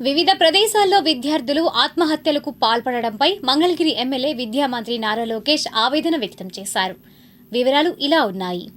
వివిధ ప్రదేశాల్లో విద్యార్థులు ఆత్మహత్యలకు పాల్పడడంపై మంగళగిరి ఎమ్మెల్యే విద్యామంత్రి నారా లోకేష్ ఆవేదన వ్యక్తం చేశారు. వివరాలు ఇలా ఉన్నాయి.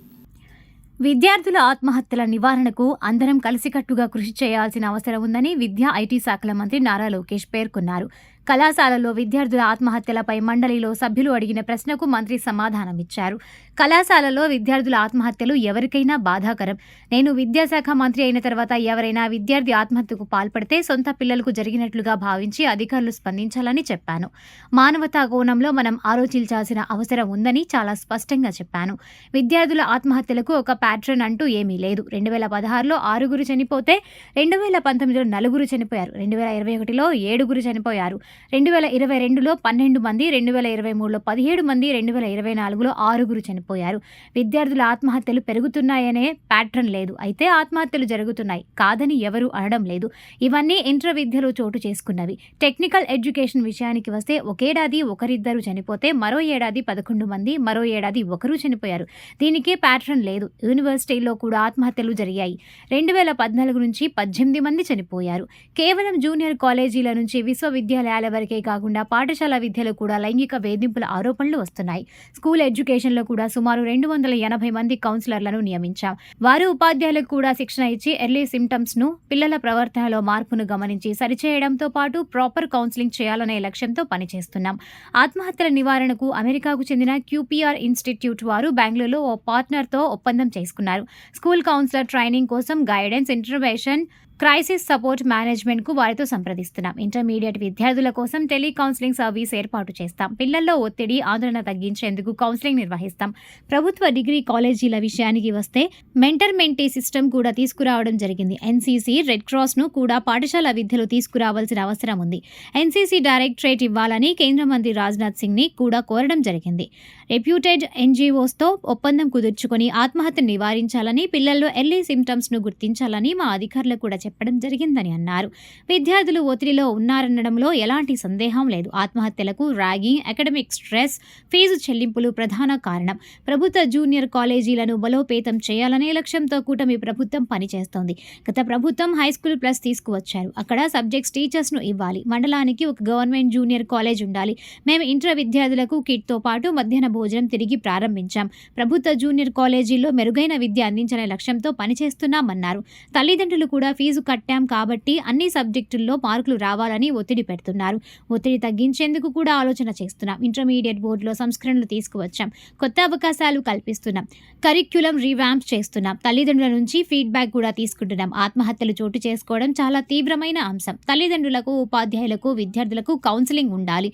విద్యార్థుల ఆత్మహత్యల నివారణకు అందరం కలిసికట్టుగా కృషి చేయాల్సిన అవసరం ఉందని విద్యా ఐటీ శాఖల మంత్రి నారా లోకేష్ పేర్కొన్నారు. కళాశాలల్లో విద్యార్థుల ఆత్మహత్యలపై మండలిలో సభ్యులు అడిగిన ప్రశ్నకు మంత్రి సమాధానమిచ్చారు. కళాశాలలో విద్యార్థుల ఆత్మహత్యలు ఎవరికైనా బాధాకరం. నేను విద్యాశాఖ మంత్రి అయిన తర్వాత ఎవరైనా విద్యార్థి ఆత్మహత్యకు పాల్పడితే సొంత పిల్లలకు జరిగినట్లుగా భావించి అధికారులు స్పందించాలని చెప్పాను. మానవతా కోణంలో మనం ఆలోచించాల్సిన అవసరం ఉందని చాలా స్పష్టంగా చెప్పాను. విద్యార్థుల ఆత్మహత్యలకు ఒక ప్యాట్రన్ అంటూ ఏమీ లేదు. రెండు వేల పదహారులో ఆరుగురు చనిపోతే రెండు వేల పంతొమ్మిదిలో నలుగురు చనిపోయారు. రెండు వేల ఇరవై ఒకటిలో ఏడుగురు చనిపోయారు. రెండు వేల ఇరవై రెండులో పన్నెండు మంది రెండు వేల ఇరవై మూడులో పదిహేడు మంది రెండు వేల ఇరవై నాలుగులో ఆరుగురు చనిపోయారు. విద్యార్థుల ఆత్మహత్యలు పెరుగుతున్నాయనే ప్యాట్రన్ లేదు. అయితే ఆత్మహత్యలు జరుగుతున్నాయి కాదని ఎవరు అనడం లేదు. ఇవన్నీ ఇంటర్ విద్యలో చోటు చేసుకున్నవి. టెక్నికల్ ఎడ్యుకేషన్ విషయానికి వస్తే ఒకేడాది ఒకరిద్దరు చనిపోతే మరో ఏడాది పదకొండు మంది మరో ఏడాది ఒకరు చనిపోయారు. దీనికే ప్యాట్రన్ లేదు. యూనివర్సిటీల్లో కూడా ఆత్మహత్యలు జరిగాయి. రెండు వేల పద్నాలుగు నుంచి పద్దెనిమిది మంది చనిపోయారు. కేవలం జూనియర్ కాలేజీల నుంచి విశ్వవిద్యాలయాల వరకే కాకుండా పాఠశాల విద్యలో కూడా లైంగిక వేధింపుల ఆరోపణలు వస్తున్నాయి. స్కూల్ ఎడ్యుకేషన్లో కూడా సుమారు రెండు వందల ఎనభై మంది కౌన్సిలర్లను నియమించాం. వారు ఉపాధ్యాయులకు కూడా శిక్షణ ఇచ్చి ఎర్లీ సిమ్టమ్స్ను పిల్లల ప్రవర్తనలో మార్పును గమనించి సరిచేయడంతో పాటు ప్రాపర్ కౌన్సిలింగ్ చేయాలనే లక్ష్యంతో పనిచేస్తున్నాం. ఆత్మహత్యల నివారణకు అమెరికాకు చెందిన క్యూపీఆర్ ఇన్స్టిట్యూట్ వారు బెంగళూరులో ఓ పార్ట్నర్తో ఒప్పందం చేసుకున్నారు. స్కూల్ కౌన్సిలర్ ట్రైనింగ్ కోసం గైడెన్స్ ఇంటర్వెన్షన్ క్రైసిస్ సపోర్ట్ మేనేజ్మెంట్కు వారితో సంప్రదిస్తున్నాం. ఇంటర్మీడియట్ విద్యార్థుల కోసం టెలికౌన్సిలింగ్ సర్వీస్ ఏర్పాటు చేస్తాం. పిల్లల్లో ఒత్తిడి ఆందోళన తగ్గించేందుకు కౌన్సిలింగ్ నిర్వహిస్తాం. ప్రభుత్వ డిగ్రీ కాలేజీల విషయానికి వస్తే మెంటర్ మెంటీ సిస్టమ్ కూడా తీసుకురావడం జరిగింది. ఎన్సీసీ రెడ్ క్రాస్ను కూడా పాఠశాల విద్యలో తీసుకురావాల్సిన అవసరం ఉంది. ఎన్సీసీ డైరెక్టరేట్ ఇవ్వాలని కేంద్ర మంత్రి రాజ్నాథ్ సింగ్ని కూడా కోరడం జరిగింది. రెప్యూటెడ్ ఎన్జీఓస్తో ఒప్పందం కుదుర్చుకొని ఆత్మహత్య నివారించాలని పిల్లల్లో ఎర్లీ సిమ్టమ్స్ను గుర్తించాలని మా అధికారులు కూడా చెప్పడం జరిగిందని అన్నారు. విద్యార్థులు ఒత్తిడిలో ఉన్నారనడంలో ఎలాంటి సందేహం లేదు. ఆత్మహత్యలకు ర్యాగింగ్ అకాడమిక్ స్ట్రెస్ ఫీజు చెల్లింపులు ప్రధాన కారణం. ప్రభుత్వ జూనియర్ కాలేజీలను బలోపేతం చేయాలనే లక్ష్యంతో కూటమి ప్రభుత్వం పనిచేస్తోంది. గత ప్రభుత్వం హై స్కూల్ ప్లస్ తీసుకువచ్చారు. అక్కడ సబ్జెక్ట్స్ టీచర్స్ను ఇవ్వాలి. మండలానికి ఒక గవర్నమెంట్ జూనియర్ కాలేజ్ ఉండాలి. మేము ఇంటర్ విద్యార్థులకు కిట్తో పాటు మధ్యాహ్న భోజనం తిరిగి ప్రారంభించాం. ప్రభుత్వ జూనియర్ కాలేజీల్లో మెరుగైన విద్య అందించనే లక్ష్యంతో పనిచేస్తున్నామన్నారు. తల్లిదండ్రులు కూడా ఫీజు ఫీజు కట్టాం కాబట్టి అన్ని సబ్జెక్టుల్లో మార్కులు రావాలని ఒత్తిడి పెడుతున్నారు. ఒత్తిడి తగ్గించేందుకు కూడా ఆలోచన చేస్తున్నాం. ఇంటర్మీడియట్ బోర్డులో సంస్కరణలు తీసుకువచ్చాం. కొత్త అవకాశాలు కల్పిస్తున్నాం. కరిక్యులం రీవ్యాంప్ చేస్తున్నాం. తల్లిదండ్రుల నుంచి ఫీడ్బ్యాక్ కూడా తీసుకుంటున్నాం. ఆత్మహత్యలు చోటు చేసుకోవడం చాలా తీవ్రమైన అంశం. తల్లిదండ్రులకు ఉపాధ్యాయులకు విద్యార్థులకు కౌన్సిలింగ్ ఉండాలి.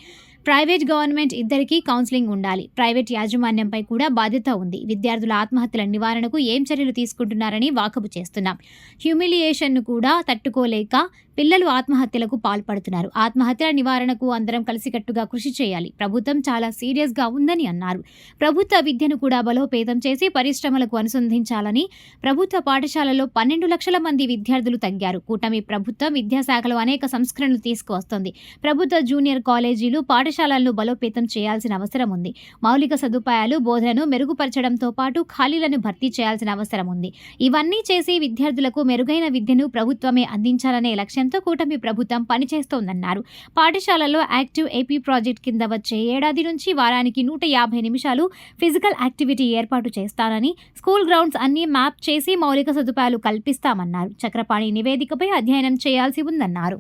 ప్రైవేట్ గవర్నమెంట్ ఇద్దరికీ కౌన్సిలింగ్ ఉండాలి. ప్రైవేట్ యాజమాన్యంపై కూడా బాధ్యత ఉంది. విద్యార్థుల ఆత్మహత్యల నివారణకు ఏం చర్యలు తీసుకుంటున్నారని వాకబు చేస్తున్నాం. హ్యూమిలియేషన్ను కూడా తట్టుకోలేక పిల్లలు ఆత్మహత్యలకు పాల్పడుతున్నారు. ఆత్మహత్యల నివారణకు అందరం కలిసికట్టుగా కృషి చేయాలి. ప్రభుత్వం చాలా సీరియస్గా ఉందని అన్నారు. ప్రభుత్వ విద్యను కూడా బలోపేతం చేసి పరిశ్రమలకు అనుసంధించాలని ప్రభుత్వ పాఠశాలలో పన్నెండు లక్షల మంది విద్యార్థులు తగ్గారు. కూటమి ప్రభుత్వం విద్యాశాఖలో అనేక సంస్కరణలు తీసుకువస్తోంది. ప్రభుత్వ జూనియర్ కాలేజీలు పాఠశాలలను బలోపేతం చేయాల్సిన అవసరం ఉంది. మౌలిక సదుపాయాలు బోధనను మెరుగుపరచడంతో పాటు ఖాళీలను భర్తీ చేయాల్సిన అవసరం ఉంది. ఇవన్నీ చేసి విద్యార్థులకు మెరుగైన విద్యను ప్రభుత్వమే అందించాలనే లక్ష్యంతో కూటమి ప్రభుత్వం పనిచేస్తోందన్నారు. పాఠశాలలో యాక్టివ్ ఏపీ ప్రాజెక్ట్ కింద వచ్చే ఏడాది నుంచి వారానికి నూట యాభై నిమిషాలు ఫిజికల్ యాక్టివిటీ ఏర్పాటు చేస్తానని స్కూల్ గ్రౌండ్స్ అన్ని మ్యాప్ చేసి మౌలిక సదుపాయాలు కల్పిస్తామన్నారు. చక్రపాణి నివేదికపై అధ్యయనం చేయాల్సి ఉందన్నారు.